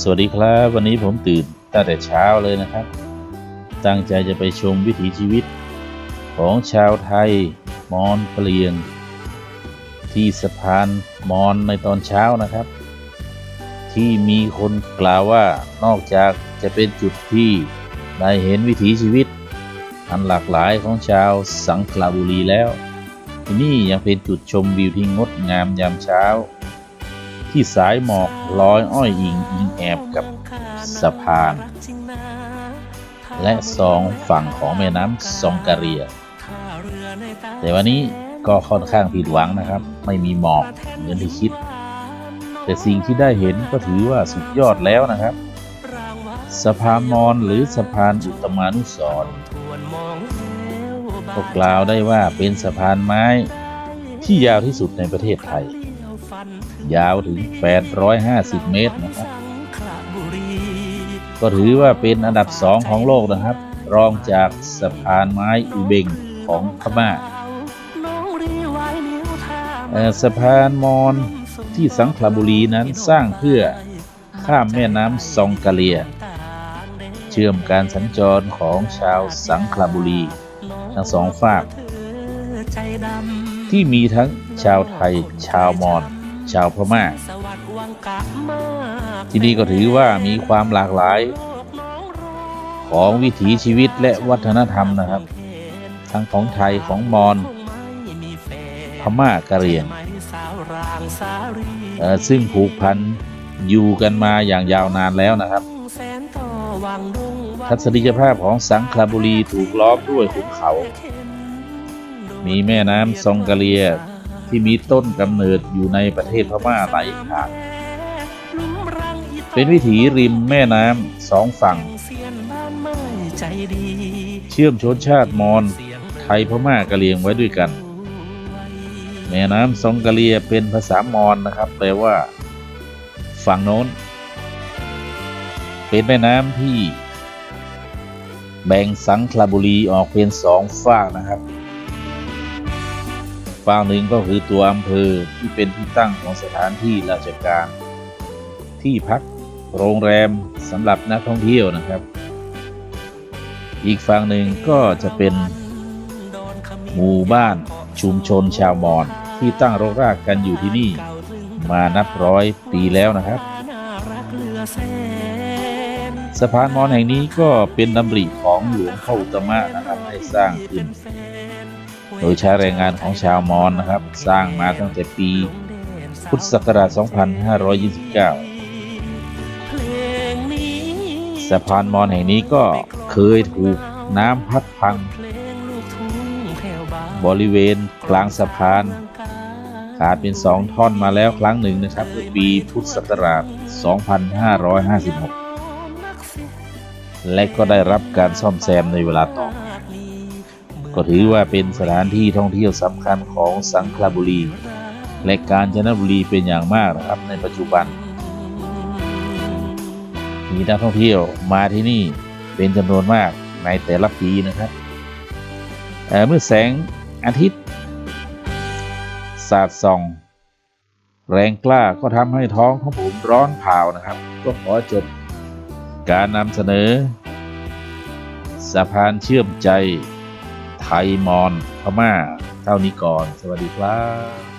สวัสดีครับ วันนี้ผมตื่นตั้งแต่เช้าเลยนะครับ ตั้งใจจะไปชมวิถีชีวิต ของชาวไทย มอญเปลียงที่สะพานมอญในตอนเช้านะครับ ที่มีคนกล่าวว่านอกจากจะเป็นจุดที่ได้เห็นวิถีชีวิต อันหลากหลายของชาวสังขละบุรีแล้ว ที่นี่ยังเป็นจุดชมวิวที่งดงามยามเช้า ที่สายหมอกลอยอ้อยอิงอิงแอบกับสะพาน และสองฝั่งของแม่น้ำซองกะเรีย แต่วันนี้ก็ค่อนข้างผิดหวังนะครับ ไม่มีหมอกเหมือนที่คิด แต่สิ่งที่ได้เห็นก็ถือว่าสุดยอดแล้วนะครับสะพานมอญหรือสะพานอุตมานุสรก็กล่าวได้ว่าเป็นสะพานไม้ที่ยาวที่สุดในประเทศไทย ยาวถึง 850 เมตรนะครับ ก็ถือว่าเป็นอันดับสองของโลกนะครับ รองจากสะพานไม้อุเบงของพม่าเอ่อสะพานมอญที่สังขละบุรีนั้นสร้างเพื่อข้ามแม่น้ำซองกะเลีย เชื่อมการสัญจรของชาวสังขละบุรี ทั้งสองฝาก ที่มีทั้งชาวไทยชาวมอญ ชาวพม่า ที่นี่ก็ถือว่ามีความหลากหลาย ของวิถีชีวิตและวัฒนธรรมนะครับ ทั้งของไทยของมอญพม่ากะเหรี่ยงเอ่อซึ่งผูกพันอยู่กันมาอย่างยาวนานแล้วนะครับ ทัศนียภาพของสังขละบุรีถูกล้อมด้วยขุนเขา มีแม่น้ำซองกะเลีย ที่มีต้นกำเนิดอยู่ในประเทศพม่าไหลผ่าน เป็นวิถีริมแม่น้ำสองฝั่ง เชื่อมชนชาติมอญไทยพม่ากะเหรี่ยงไว้ด้วยกัน แม่น้ำซองกะเลียเป็นภาษามอญนะครับ แปลว่า ฝั่งโน้น เป็นแม่น้ำที่ แบ่งสังขละบุรีออกเป็นสองฝั่งนะครับ ฝั่งหนึ่งก็คือตัวอำเภอที่เป็นที่ตั้งของสถานที่ราชการ ที่พักโรงแรมสำหรับนักท่องเที่ยวนะครับ อีกฝั่งหนึ่งก็จะเป็นหมู่บ้านชุมชนชาวมอญที่ตั้งรกรากกันอยู่ที่นี่ มานับร้อยปีแล้วนะครับ สะพานมอญแห่งนี้ก็เป็นดำริของหลวงพ่ออุตตมะนะครับให้สร้างขึ้น โดยใช้แรงงานของชาวมอญนะครับ สร้างมาตั้งแต่ปีพุทธศักราช 2529 สะพานมอญแห่งนี้ก็เคยถูกน้ำพัดพัง บริเวณกลางสะพาน ขาดเป็นสองท่อนมาแล้วครั้งหนึ่งนะครับเมื่อปีพุทธศักราช 2556 และก็ได้รับการซ่อมแซมในเวลาต่อมา ก็ถือว่าเป็นสถานที่ท่องเที่ยวสำคัญของสังขละบุรี และกาญจนบุรีเป็นอย่างมากนะครับในปัจจุบัน มีนักท่องเที่ยวมาที่นี่เป็นจำนวนมากในแต่ละปีนะครับเเมื่อแสงอาทิตย์ สาดส่อง แรงกล้าก็ทำให้ท้องของผมร้อนเผานะครับ ก็ขอจบการนำเสนอ สะพานเชื่อมใจ ไทยมอญพม่าเท่านี้ก่อน สวัสดีครับ